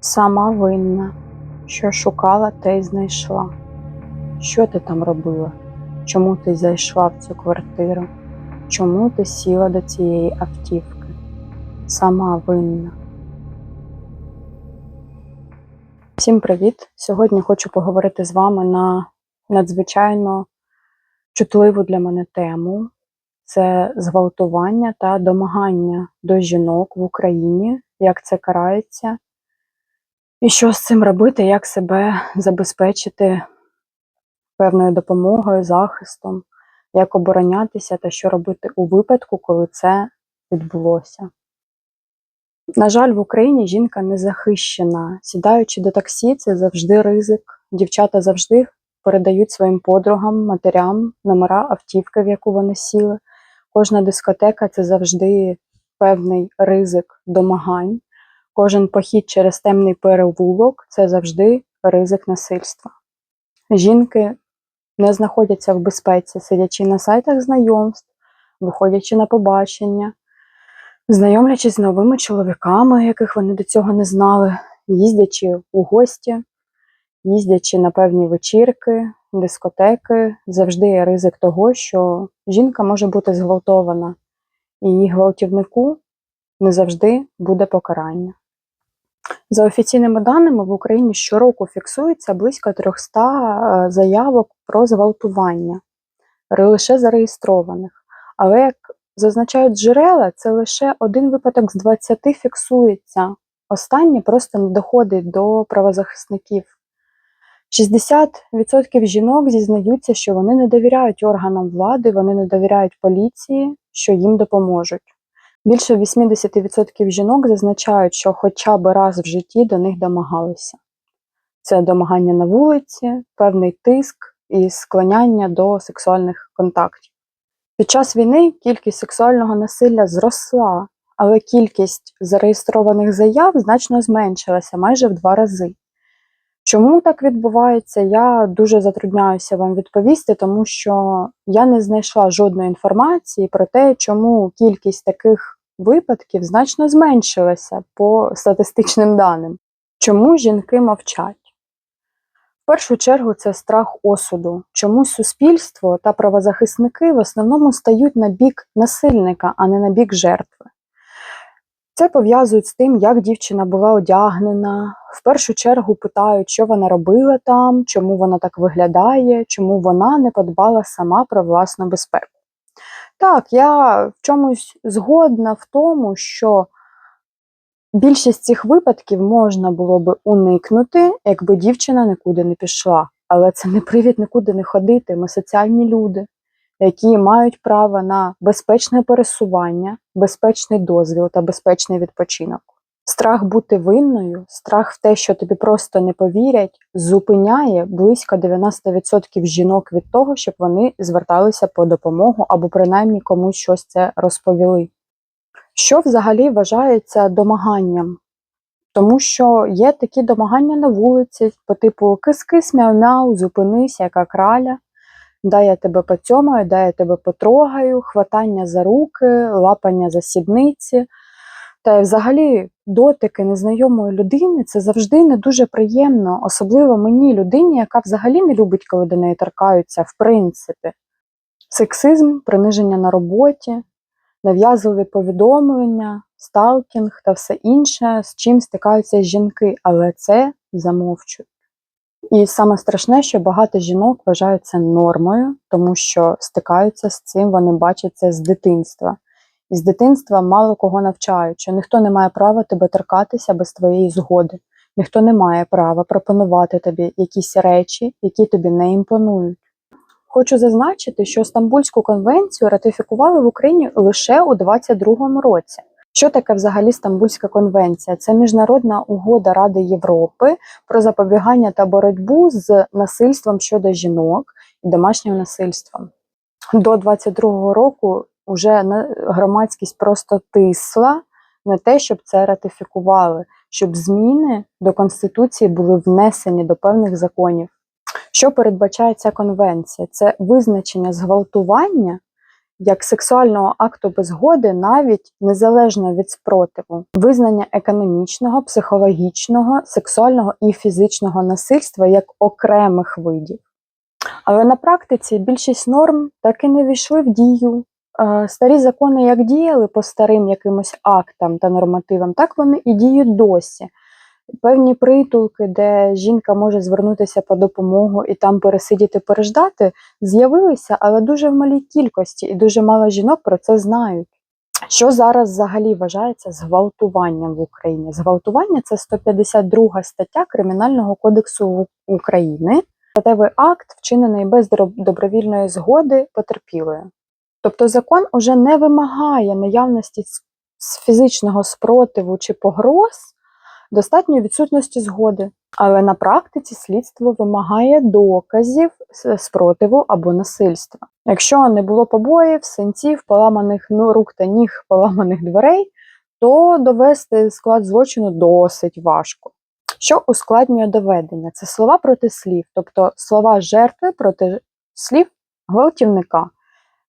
Сама винна, що шукала, те й знайшла. Що ти там робила? Чому ти зайшла в цю квартиру? Чому ти сіла до цієї автівки? Сама винна. Всім привіт! Сьогодні хочу поговорити з вами на надзвичайно чутливу для мене тему. Це зґвалтування та домагання до жінок в Україні, як це карається, і що з цим робити, як себе забезпечити певною допомогою, захистом, як оборонятися та що робити у випадку, коли це відбулося. На жаль, в Україні жінка не захищена. Сідаючи до таксі, це завжди ризик. Дівчата завжди передають своїм подругам, матерям номера автівки, в яку вони сіли. Кожна дискотека це завжди певний ризик домагань. Кожен похід через темний перевулок це завжди ризик насильства. Жінки не знаходяться в безпеці, сидячи на сайтах знайомств, виходячи на побачення, знайомлячись з новими чоловіками, яких вони до цього не знали, їздячи у гості, їздячи на певні вечірки, дискотеки, завжди є ризик того, що жінка може бути зґвалтована, і її гвалтівнику не завжди буде покарання. За офіційними даними, в Україні щороку фіксується близько 300 е, заявок про зґвалтування, лише зареєстрованих. Але як зазначають джерела, це лише один випадок з 20 фіксується. Останнє просто не доходить до правозахисників. 60% жінок зізнаються, що вони не довіряють органам влади, вони не довіряють поліції, що їм допоможуть. Більше 80% жінок зазначають, що хоча б раз в житті до них домагалися. Це домагання на вулиці, певний тиск і склоняння до сексуальних контактів. Під час війни кількість сексуального насилля зросла, але кількість зареєстрованих заяв значно зменшилася майже в два рази. Чому так відбувається, я дуже затрудняюся вам відповісти, тому що я не знайшла жодної інформації про те, чому кількість таких випадків значно зменшилася по статистичним даним. Чому жінки мовчать? В першу чергу це страх осуду. Чому суспільство та правозахисники в основному стають на бік насильника, а не на бік жертви. Це пов'язують з тим, як дівчина була одягнена. В першу чергу питають, що вона робила там, чому вона так виглядає, чому вона не подбала сама про власну безпеку. Так, я в чомусь згодна в тому, що більшість цих випадків можна було би уникнути, якби дівчина нікуди не пішла. Але це не привід нікуди не ходити. Ми соціальні люди, які мають право на безпечне пересування, безпечний дозвіл та безпечний відпочинок. Страх бути винною, страх в те, що тобі просто не повірять, зупиняє близько 90% жінок від того, щоб вони зверталися по допомогу або принаймні комусь щось це розповіли. Що взагалі вважається домаганням? Тому що є такі домагання на вулиці, по типу кис-кис, мяу-мяу, зупинись, яка краля, дай я тебе поцьомаю, дай я тебе потрогаю, хватання за руки, лапання за сідниці. Та й взагалі дотики незнайомої людини це завжди не дуже приємно, особливо мені, людині, яка взагалі не любить, коли до неї торкаються, в принципі. Сексизм, приниження на роботі, нав'язливі повідомлення, сталкінг та все інше, з чим стикаються жінки, але це замовчують. І саме страшне, що багато жінок вважають це нормою, тому що стикаються з цим, вони бачать це з дитинства. І з дитинства мало кого навчають, що ніхто не має права тебе торкатися без твоєї згоди. Ніхто не має права пропонувати тобі якісь речі, які тобі не імпонують. Хочу зазначити, що Стамбульську конвенцію ратифікували в Україні лише у 22-му році. Що таке взагалі Стамбульська конвенція? Це міжнародна угода Ради Європи про запобігання та боротьбу з насильством щодо жінок і домашнім насильством. До 22-го року на- громадськість просто тисла на те, щоб це ратифікували, щоб зміни до Конституції були внесені до певних законів. Що передбачає ця конвенція? Це визначення зґвалтування як сексуального акту без згоди, навіть незалежно від спротиву, визнання економічного, психологічного, сексуального і фізичного насильства як окремих видів. Але на практиці більшість норм так і не війшли в дію. Старі закони як діяли по старим якимось актам та нормативам, так вони і діють досі. Певні притулки, де жінка може звернутися по допомогу і там пересидіти, переждати, з'явилися, але дуже в малій кількості, і дуже мало жінок про це знають. Що зараз взагалі вважається зґвалтуванням в Україні? Зґвалтування це 152 стаття Кримінального кодексу України, статевий акт, вчинений без добровільної згоди потерпілої. Тобто закон уже не вимагає наявності з фізичного спротиву чи погроз, достатньо відсутності згоди. Але на практиці слідство вимагає доказів спротиву або насильства. Якщо не було побоїв, синців, поламаних ну, рук та ніг, поламаних дверей, то довести склад злочину досить важко. Що ускладнює доведення? Це слова проти слів, тобто слова жертви проти слів гвалтівника.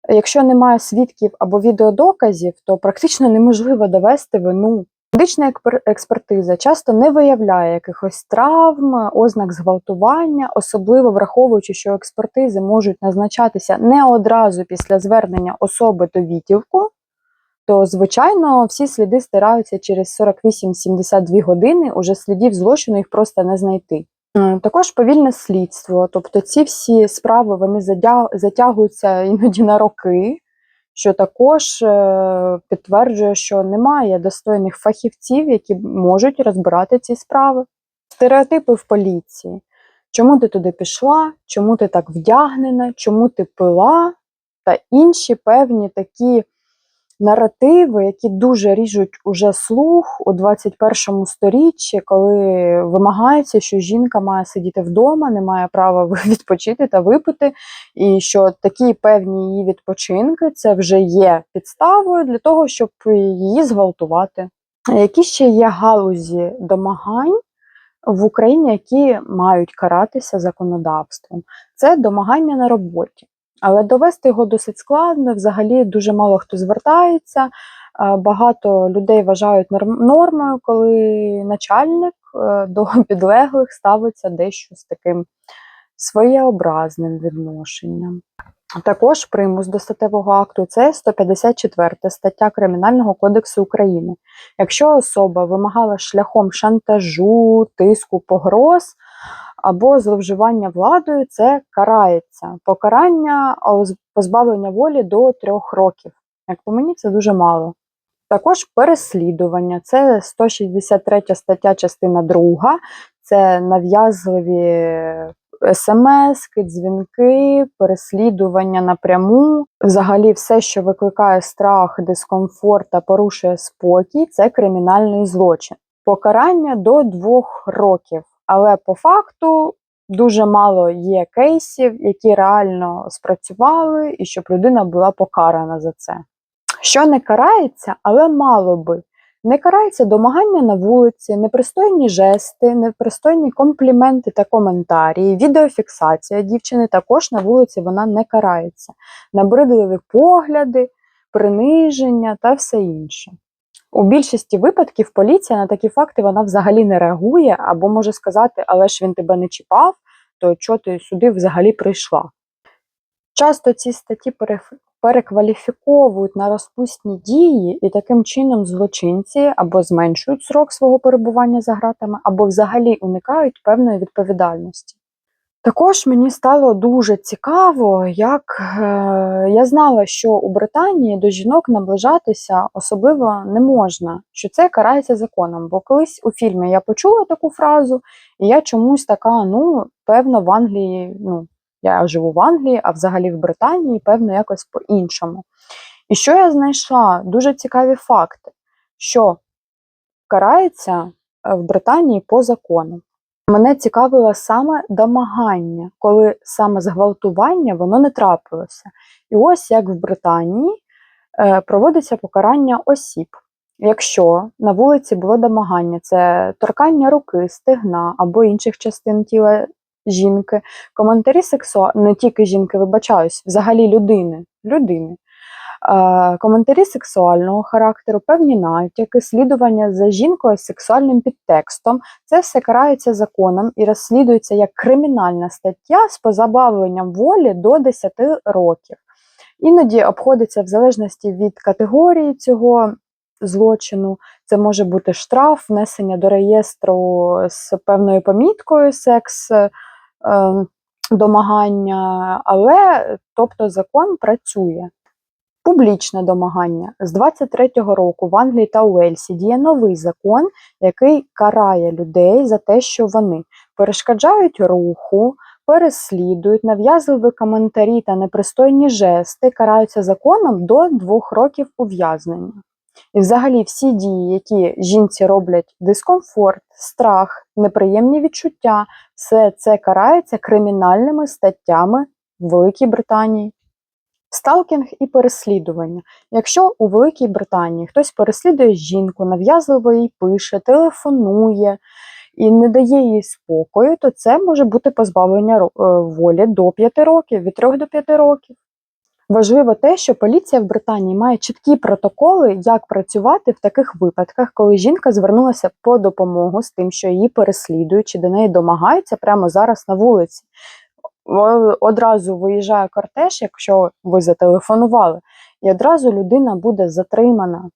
Якщо немає свідків або відеодоказів, то практично неможливо довести вину. Медична експертиза часто не виявляє якихось травм, ознак зґвалтування, особливо враховуючи, що експертизи можуть назначатися не одразу після звернення особи до відділку, то звичайно всі сліди стираються через 48-72 години, уже слідів злочину їх просто не знайти. М, Також повільне слідство, тобто ці всі справи вони затягуються іноді на роки, що також е, підтверджує, що немає достойних фахівців, які можуть розбирати ці справи. Стереотипи в поліції. Чому ти туди пішла, чому ти так вдягнена, чому ти пила, та інші певні такі наративи, які дуже ріжуть уже слух у 21 сторіччі, коли вимагається, що жінка має сидіти вдома, не має права відпочити та випити, і що такі певні її відпочинки це вже є підставою для того, щоб її зґвалтувати. Які ще є галузі домагань в Україні, які мають каратися законодавством? Це домагання на роботі. Але довести його досить складно. Взагалі дуже мало хто звертається. Е, Багато людей вважають нормою, коли начальник е, до підлеглих ставиться дещо з таким своєобразним відношенням. Також примус до статевого акту це 154 стаття Кримінального кодексу України. Якщо особа вимагала шляхом шантажу, тиску, погроз або зловживання владою, це карається. Покарання позбавлення волі до трьох років. Як по мені, це дуже мало. Також переслідування це 163 стаття, частина 2. Це нав'язливі смс, дзвінки, переслідування напряму. Взагалі, все, що викликає страх, дискомфорт та порушує спокій, це кримінальний злочин. Покарання до двох років. Але по факту дуже мало є кейсів, які реально спрацювали, і щоб людина була покарана за це. Що не карається, але мало би. Не карається домагання на вулиці, непристойні жести, непристойні компліменти та коментарі, відеофіксація дівчини також на вулиці вона не карається. Набридливі погляди, приниження та все інше. У більшості випадків поліція на такі факти вона взагалі не реагує, або може сказати, але ж він тебе не чіпав, то чого ти сюди взагалі прийшла. Часто ці статті перекваліфіковують на розпусні дії, і таким чином злочинці або зменшують срок свого перебування за ґратами, або взагалі уникають певної відповідальності. Також мені стало дуже цікаво, як е, я знала, що у Британії до жінок наближатися особливо не можна, що це карається законом. Бо колись у фільмі я почула таку фразу, і я чомусь така, ну, певно, в Англії, ну, я живу в Англії, а взагалі в Британії, певно, якось по-іншому. І що я знайшла? Дуже цікаві факти, що карається е, в Британії по закону. Мене цікавило саме домагання, коли саме зґвалтування воно не трапилося. І ось як в Британії е, проводиться покарання осіб. Якщо на вулиці було домагання, це торкання руки, стегна або інших частин тіла жінки, коментарі сексуальні, не тільки жінки, вибачаюсь, взагалі людини, людини, Коментарі сексуального характеру, певні натяки, слідування за жінкою з сексуальним підтекстом це все карається законом і розслідується як кримінальна стаття з позабавленням волі до 10 років. Іноді обходиться в залежності від категорії цього злочину. Це може бути штраф, внесення до реєстру з певною поміткою секс. е, домагання, але тобто закон працює. Публічне домагання з 23-го року в Англії та Уельсі діє новий закон, який карає людей за те, що вони перешкоджають руху, переслідують, нав'язливі коментарі та непристойні жести караються законом до двох років ув'язнення. І взагалі всі дії, які жінці роблять дискомфорт, страх, неприємні відчуття, все це карається кримінальними статтями в Великій Британії. Сталкінг і переслідування. Якщо у Великій Британії хтось переслідує жінку, нав'язливо їй пише, телефонує і не дає їй спокою, то це може бути позбавлення е, волі до 5 років, від 3 до 5 років. Важливо те, що поліція в Британії має чіткі протоколи, як працювати в таких випадках, коли жінка звернулася по допомогу з тим, що її переслідують чи до неї домагаються прямо зараз на вулиці. Одразу виїжджає кортеж, якщо ви зателефонували, і одразу людина буде затримана.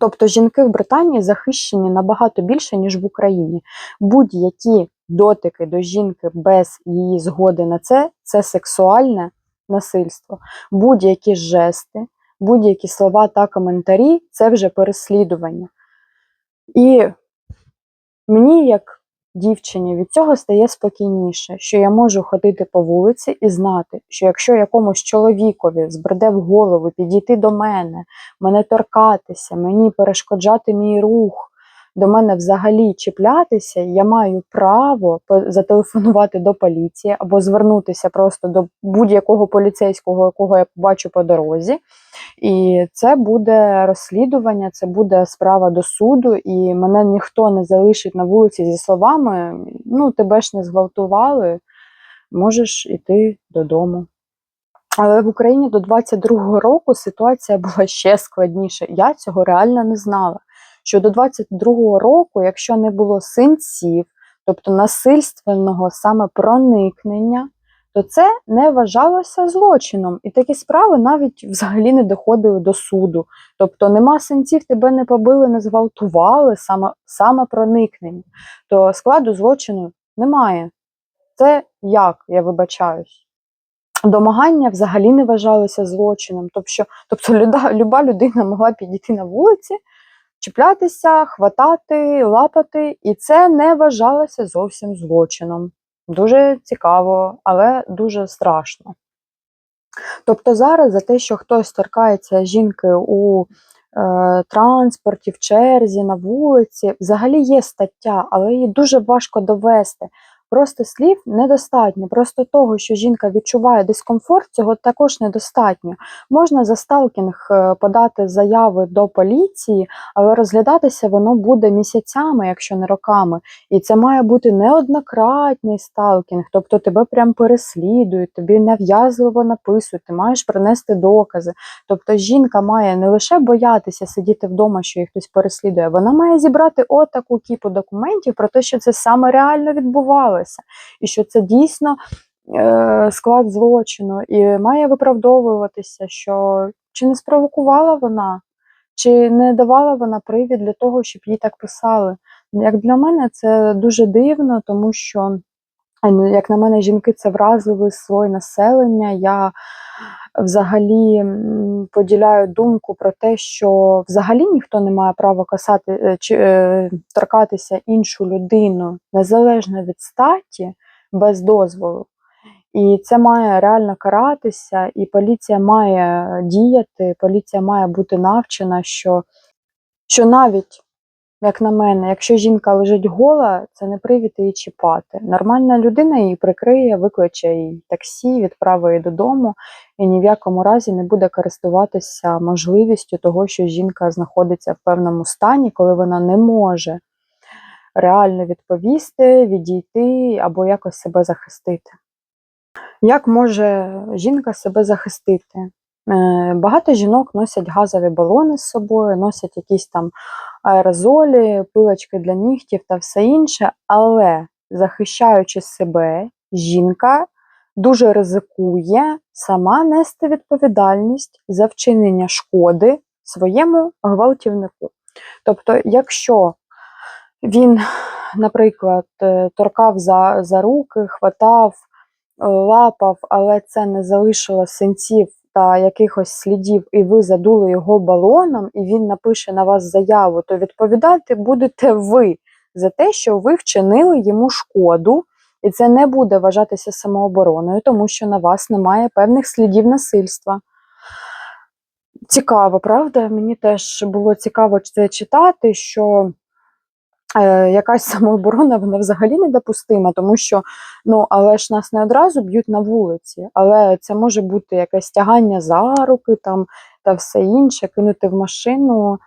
Тобто жінки в Британії захищені набагато більше, ніж в Україні. Будь-які дотики до жінки без її згоди на це це сексуальне насильство. Будь-які жести, будь-які слова та коментарі це вже переслідування. І мені, як дівчині, від цього стає спокійніше, що я можу ходити по вулиці і знати, що якщо якомусь чоловікові збреде в голову підійти до мене, мене торкатися, мені перешкоджати мій рух, до мене взагалі чіплятися, я маю право зателефонувати до поліції або звернутися просто до будь-якого поліцейського, якого я побачу по дорозі. І це буде розслідування, це буде справа до суду, і мене ніхто не залишить на вулиці зі словами: ну, тебе ж не зґвалтували, можеш іти додому. Але в Україні до 22-го року ситуація була ще складніша. Я цього реально не знала. Що до 22-го року, якщо не було синців, тобто насильственного саме проникнення, то це не вважалося злочином. І такі справи навіть взагалі не доходили до суду. Тобто нема синців, тебе не побили, не зґвалтували, саме, саме проникнення. То складу злочину немає. Це як, я вибачаюсь. Домагання взагалі не вважалося злочином. Тобто, тобто люба людина могла підійти на вулиці, чіплятися, хватати, лапати, і це не вважалося зовсім злочином. Дуже цікаво, але дуже страшно. Тобто зараз за те, що хтось торкається жінки у е, транспорті, в черзі, на вулиці, взагалі є стаття, але її дуже важко довести. Просто слів недостатньо. Просто того, що жінка відчуває дискомфорт, цього також недостатньо. Можна за сталкінг е, подати заяви до поліції, але розглядатися воно буде місяцями, якщо не роками. І це має бути неоднократний сталкінг, тобто тебе прям переслідують, тобі нав'язливо написують, ти маєш принести докази. Тобто жінка має не лише боятися сидіти вдома, що їх хтось переслідує, вона має зібрати отаку кіпу документів про те, що це саме реально відбувалося, і що це дійсно е, склад злочину, і має виправдовуватися, що чи не спровокувала вона, чи не давала вона привід для того, щоб їй так писали. Як для мене це дуже дивно, тому що, як на мене, жінки це вразливий слой населення. Я взагалі поділяю думку про те, що взагалі ніхто не має права касати е, чи е, торкатися іншу людину незалежно від статі без дозволу. І це має реально каратися, і поліція має діяти, поліція має бути навчена, що, що навіть, як на мене, якщо жінка лежить гола, це не привід її чіпати. Нормальна людина її прикриє, викличе їй таксі, відправить її додому і ні в якому разі не буде користуватися можливістю того, що жінка знаходиться в певному стані, коли вона не може реально відповісти, відійти або якось себе захистити. Як може жінка себе захистити? Е, Багато жінок носять газові балони з собою, носять якісь там аерозолі, пилочки для нігтів та все інше, але захищаючи себе, жінка дуже ризикує сама нести відповідальність за вчинення шкоди своєму гвалтівнику. Тобто, якщо він, наприклад, е, торкав за, за руки, хватав, е, лапав, але це не залишило синців та якихось слідів, і ви задули його балоном, і він напише на вас заяву, то відповідати будете ви за те, що ви вчинили йому шкоду, і це не буде вважатися самообороною, тому що на вас немає певних слідів насильства. Цікаво, правда? Мені теж було цікаво це читати, що якась самооборона вона взагалі недопустима, тому що ну, але ж нас не одразу б'ють на вулиці, але це може бути якесь тягання за руки там та все інше, кинути в машину,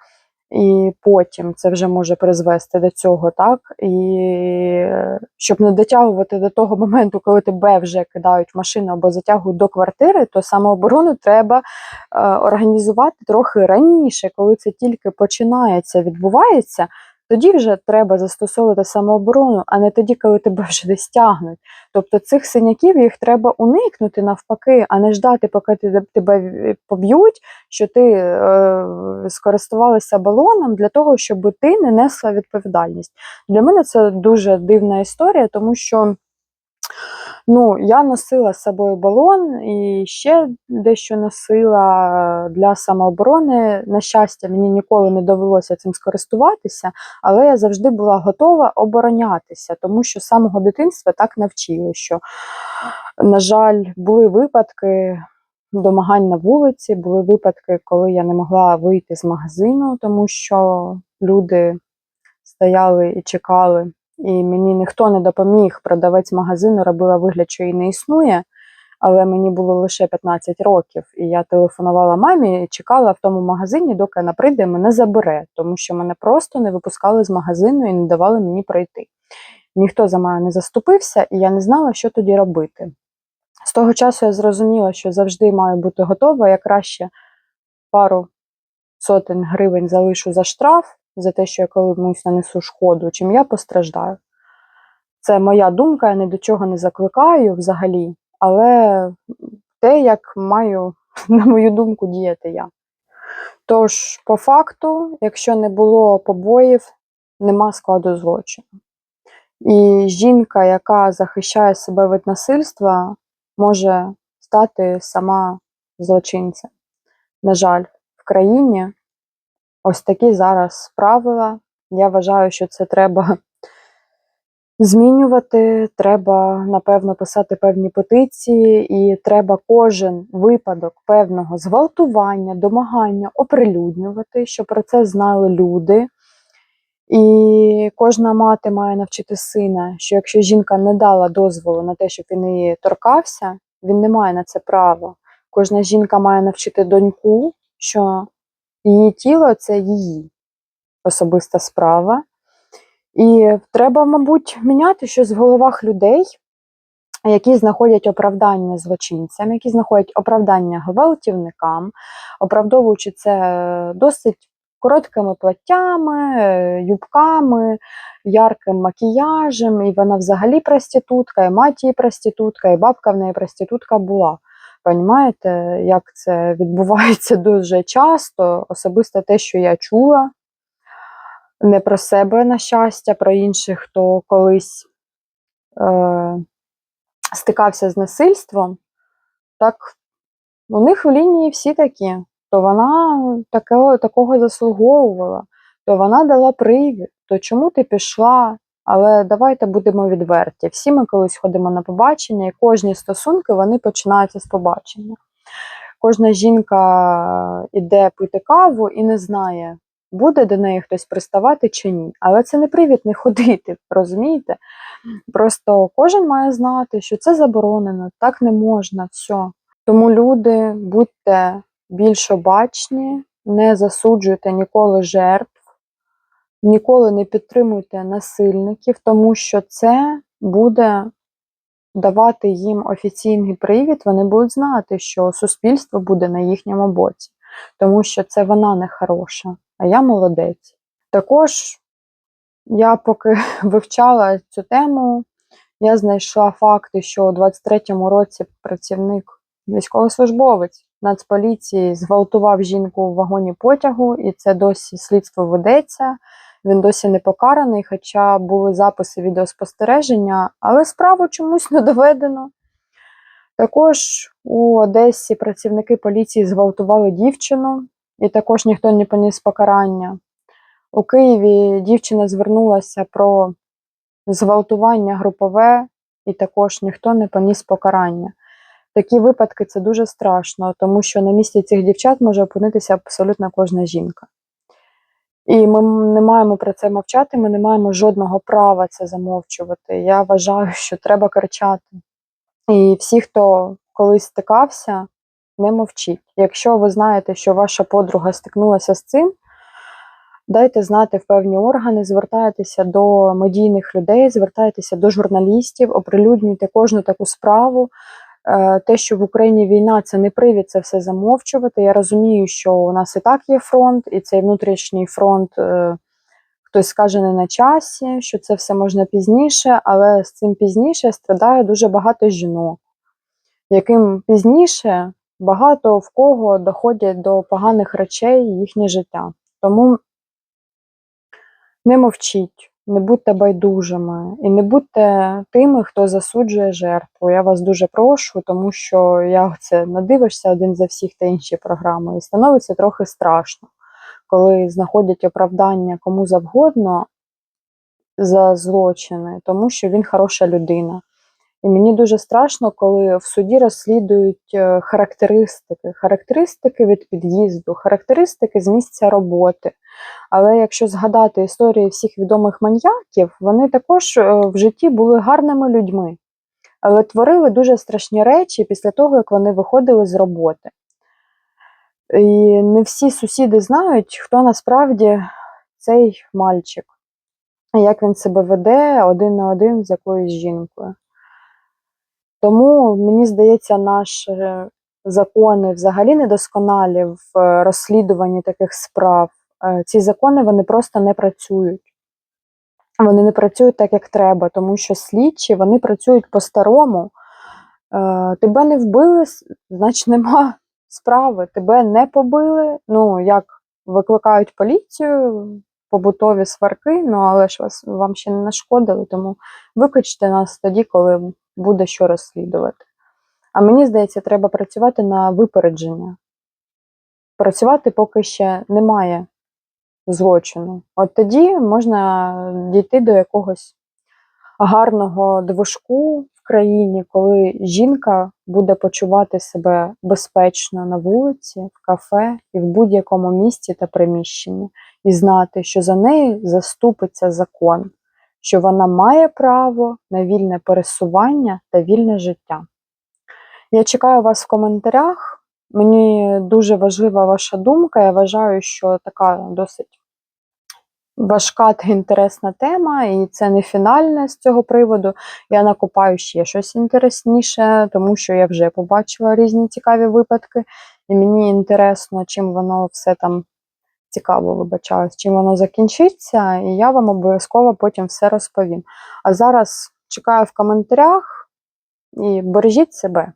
і потім це вже може призвести до цього, так? І е, щоб не дотягувати до того моменту, коли тебе вже кидають в машину або затягують до квартири, то самооборону треба е, організувати трохи раніше, коли це тільки починається, відбувається. Тоді вже треба застосовувати самооборону, а не тоді, коли тебе вже десь тягнуть. Тобто цих синяків їх треба уникнути навпаки, а не ждати, поки тебе поб'ють, що ти е, скористувалася балоном для того, щоб ти не несла відповідальність. Для мене це дуже дивна історія, тому що ну, я носила з собою балон і ще дещо носила для самооборони. На щастя, мені ніколи не довелося цим скористуватися, але я завжди була готова оборонятися, тому що з самого дитинства так навчили, що, на жаль, були випадки домагань на вулиці, були випадки, коли я не могла вийти з магазину, тому що люди стояли і чекали, і мені ніхто не допоміг. Продавець магазину робила вигляд, що її не існує. Але мені було лише 15 років, і я телефонувала мамі і чекала в тому магазині, доки вона прийде мене забере, тому що мене просто не випускали з магазину і не давали мені пройти. Ніхто за мене не заступився, і я не знала, що тоді робити. З того часу я зрозуміла, що завжди маю бути готова. Я краще пару сотень гривень залишу за штраф, за те, що я комусь нанесу шкоду, чим я постраждаю. Це моя думка, я ні до чого не закликаю взагалі, але те, як маю, на мою думку, діяти я. Тож, по факту, якщо не було побоїв, нема складу злочину. І жінка, яка захищає себе від насильства, може стати сама злочинцем. На жаль, в країні ось такі зараз правила. Я вважаю, що це треба змінювати, треба, напевно, писати певні петиції, і треба кожен випадок певного зґвалтування, домагання оприлюднювати, щоб про це знали люди. І кожна мати має навчити сина, що якщо жінка не дала дозволу на те, щоб він її торкався, він не має на це права. Кожна жінка має навчити доньку, що її тіло це її особиста справа. І треба, мабуть, міняти щось в головах людей, які знаходять оправдання злочинцям, які знаходять оправдання гвалтівникам, оправдовуючи це досить короткими платтями, е, юбками, ярким макіяжем, і вона взагалі проститутка, і мать її проститутка, і бабка в неї проститутка була. Понімаєте, як це відбувається дуже часто, особисто те, що я чула, не про себе, на щастя, про інших, хто колись е, стикався з насильством, так у них в лінії всі такі. То вона такого, такого заслуговувала, то вона дала привід, то чому ти пішла? Але давайте будемо відверті. Всі ми колись ходимо на побачення, і кожні стосунки вони починаються з побачення. Кожна жінка іде пити каву і не знає, буде до неї хтось приставати чи ні. Але це не привід не ходити, розумієте? Просто кожен має знати, що це заборонено, так не можна, все. Тому люди, будьте більш обачні, не засуджуйте ніколи жертв, ніколи не підтримуйте насильників, тому що це буде давати їм офіційний привід, вони будуть знати, що суспільство буде на їхньому боці, тому що це вона не хороша, а я молодець. Також я поки вивчала цю тему, я знайшла факти, що у 23-му році працівник, військовослужбовець Нацполіції зґвалтував жінку в вагоні потягу, і це досі слідство ведеться. Він досі не покараний, хоча були записи відеоспостереження, але справу чомусь не доведено. Також у Одесі працівники поліції зґвалтували дівчину, і також ніхто не поніс покарання. У Києві дівчина звернулася про зґвалтування групове, і також ніхто не поніс покарання. Такі випадки це дуже страшно, тому що на місці цих дівчат може опинитися абсолютно кожна жінка. І ми не маємо про це мовчати, ми не маємо жодного права це замовчувати. Я вважаю, що треба кричати. І всі, хто колись стикався, не мовчіть. Якщо ви знаєте, що ваша подруга стикнулася з цим, дайте знати в певні органи, звертайтеся до медійних людей, звертайтеся до журналістів, оприлюднюйте кожну таку справу. Е, Те, що в Україні війна, це не привід це все замовчувати. Я розумію, що у нас і так є фронт, і цей внутрішній фронт, е, хтось скаже не на часі, що це все можна пізніше, але з цим пізніше страдає дуже багато жінок, яким пізніше багато в кого доходять до поганих речей їхнє життя. Тому не мовчіть, не будьте байдужими і не будьте тими, хто засуджує жертву. Я вас дуже прошу, тому що я це надивишся один за всіх та інші програми, і становиться трохи страшно, коли знаходять оправдання кому завгодно за злочини, тому що він хороша людина. І мені дуже страшно, коли в суді розслідують е, характеристики, характеристики від під'їзду, характеристики з місця роботи. Але якщо згадати історії всіх відомих маньяків, вони також е, в житті були гарними людьми, але творили дуже страшні речі після того, як вони виходили з роботи. І не всі сусіди знають, хто насправді цей мальчик, як він себе веде один на один з якоюсь жінкою. Тому мені здається, наші закони взагалі недосконалі в е, розслідуванні таких справ. Е, Ці закони вони просто не працюють. Вони не працюють так, як треба, тому що слідчі вони працюють по-старому. Е, Тебе не вбили, значить нема справи. Тебе не побили. Ну, як викликають поліцію, побутові сварки, ну але ж вас вам ще не нашкодили, тому викличте нас тоді, коли буде що розслідувати. А мені здається, треба працювати на випередження. Працювати поки ще немає злочину. От тоді можна дійти до якогось гарного движку в країні, коли жінка буде почувати себе безпечно на вулиці, в кафе і в будь-якому місці та приміщенні, і знати, що за нею заступиться закон, що вона має право на вільне пересування та вільне життя. Я чекаю вас в коментарях. Мені дуже важлива ваша думка. Я вважаю, що така досить важка та інтересна тема, і це не фінальне з цього приводу. Я накопаю ще щось інтересніше, тому що я вже побачила різні цікаві випадки, і мені інтересно, чим воно все там цікаво вибачаюсь, чим воно закінчиться, і я вам обов'язково потім все розповім. А зараз чекаю в коментарях і бережіть себе.